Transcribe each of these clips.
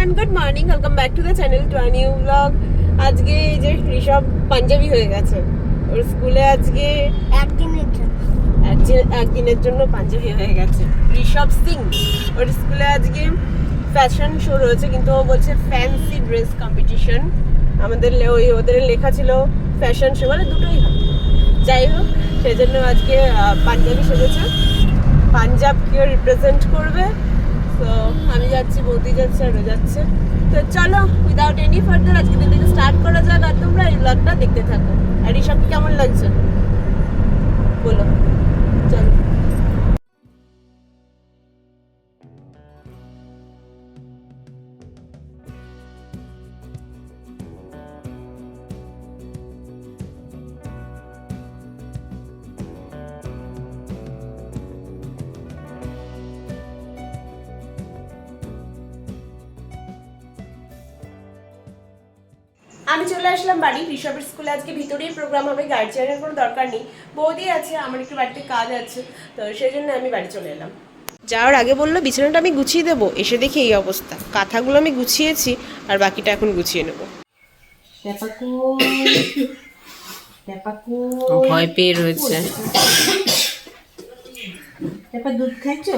Everyone good morning welcome back to the channel to new blog আজকে এই যে ঋষভ পাঞ্জাবি হয়ে গেছে। ওর স্কুলে আজকে একদিনের জন্য। একদিন- একদিনের জন্য পাঞ্জাবি হয়ে গেছে। ঋষভ সিং ওর স্কুলে আজকে ফ্যাশন শো রয়েছে কিন্তু ও বলছে ফ্যান্সি ড্রেস কম্পিটিশন আমাদের লে- ওই ওদের লেখা ছিল ফ্যাশন শো মানে দুটোই যাই হোক সেই জন্য আজকে পাঞ্জাবি সেজেছে। পাঞ্জাবকে রিপ্রেজেন্ট করবে। তো আমি যাচ্ছি, বৌদি যাচ্ছে, আর যাচ্ছে। তো চলো উইদাউট এনি ফার্দার আজকে থেকে স্টার্ট করা যাক আর তোমরা এই ব্লগটা দেখতে থাকো। আর ঋষভ কেমন লাগছে? বলো। চলো। আমি চলে আসলাম বাড়ি ঋষভের স্কুলে। আজকে ভিতরেই প্রোগ্রাম হবে গার্জিয়ানের কোনো দরকার নেই। বৌদি আছে আমার একটু বাড়িতে কাজ আছে তো সেই জন্য আমি বাড়ি চলে এলাম। যাওয়ার আগে বলল বিছানাটা আমি গুছিয়ে দেবো। এসে দেখি এই অবস্থা। কাঁথাগুলো আমি গুছিয়েছি আর বাকিটা এখন গুছিয়ে নেব। ভয় পেয়ে রয়েছে। তারপর দুধ খাইছো?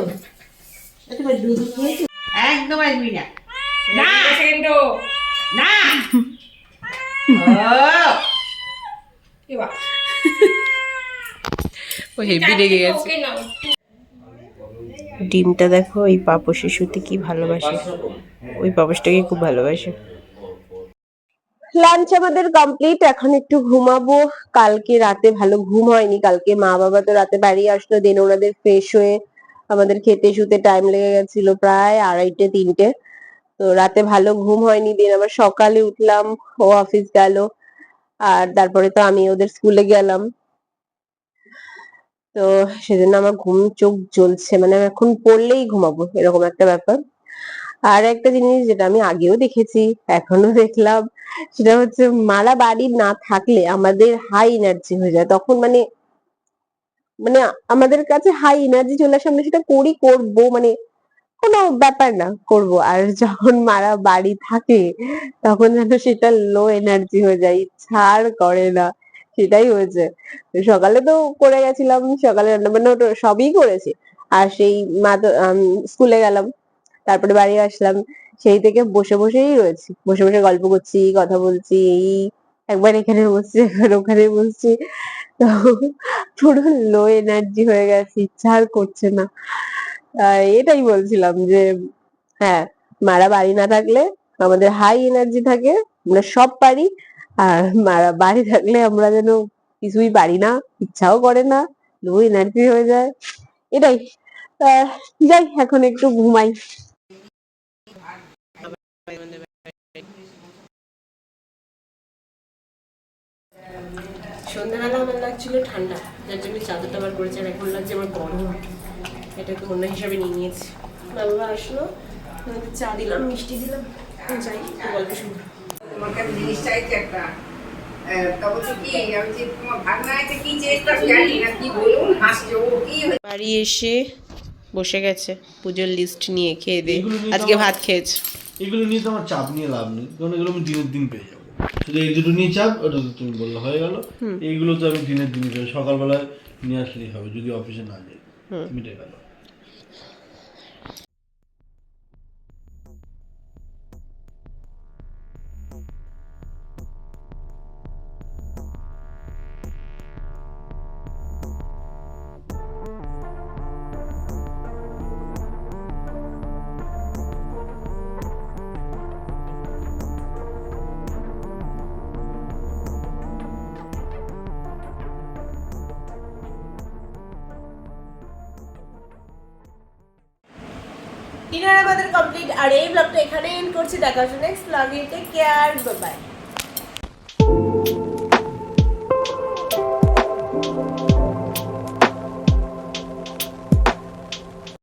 দুধ খেয়েছো? একদম আসবি না। না। না। ও হেভি রেগে গেছে। ডিমটা দেখো ওই পাপো শিশুতে কি ভালোবাসে। ওই পাপসটাকে খুব ভালোবাসে। লাঞ্চ আমাদের কমপ্লিট এখন একটু ঘুমাবো। কালকে রাতে ভালো ঘুম হয়নি কালকে মা বাবা তো রাতে বাড়ি আসলো দেন ওনাদের ফ্রেশ হয়ে আমাদের খেতে শুতে টাইম লেগে গেছিল প্রায় আড়াইটে তিনটে। তো রাতে ভালো ঘুম হয়নি, দিন আবার সকালে উঠলাম, ও অফিস গেল, আর তারপরে তো আমি ওদের স্কুলে গেলাম। তো সেজন্য আমার ঘুম চোখ জ্বলছে মানে আমি এখন পড়লেই ঘুমাবো, এরকম একটা ব্যাপার। আর একটা জিনিস যেটা আমি আগেও দেখেছি এখনও দেখলাম, সেটা হচ্ছে মারা বাড়ি না থাকলে আমাদের হাই এনার্জি হয়ে যায়। তখন মানে মানে আমাদের কাছে হাই এনার্জি চলে আসে আমরা সেটা করি, করব মানে কোনো ব্যাপার না, করব। আর যখন মারা বাড়ি থাকে, তখন যেন সেটা লো এনার্জি হয়ে যায়, ছাড় করে না, সেটাই হয়েছে। সকালে তো করে গেছিলাম, সকালে রান্না বান্না ওটা সবই করেছি। আর সেই মা স্কুলে গেলাম, তারপরে বাড়ি আসলাম, সেই থেকে বসে বসেই রয়েছি। বসে বসে গল্প করছি, কথা বলছি, এই একবার এখানে বসছি, একবার ওখানে বসছি। তো পুরো লো এনার্জি হয়ে গেছে ইচ্ছা আর করছে না। এটাই বলছিলাম যে হ্যাঁ মারা বাড়ি না থাকলে আমাদের হাই এনার্জি থাকে, আমরা সব পারি, আর মারা বাড়ি থাকলে আমরা যেন কিছুই পারি না, ইচ্ছাও করে না লো এনার্জি হয়ে যায়। এটাই। যাই, এখন একটু ঘুমাই। সন্ধ্যাবেলা আমার লাগছিল ঠান্ডা, যার জন্য চাদরটা আবার করেছে আর এখন লাগছে আমার গরম। এটাকে অন্য হিসাবে নিয়ে নিয়েছি। বাবা আসলো। চা দিলাম মিষ্টি দিলাম। যাই একটু গল্প শুনব তোমার কাছে জিনিস চাইছে একটা? বাড়ি এসে বসে গেছে পুজোর লিস্ট নিয়ে খেয়ে দিয়ে। আজকে ভাত খেয়েছে। এগুলো নিয়ে তো আমার চাপ নিয়ে লাভ নেই কারণ এগুলো আমি দিনের দিন পেয়ে যাব। শুধু এই দুটো নিয়ে চাপ ওটা তো তুমি বললে হয়ে গেল। এইগুলো তো আমি দিনের দিন পেয়ে সকালবেলায় নিয়ে আসলেই হবে যদি অফিসে না যাই। 決めればいい、ডিনার আমাদের কমপ্লিট আর এই ব্লগটা এখানে এন্ড করছি। দেখা হচ্ছে নেক্সট ব্লগে টেক কেয়ার বাই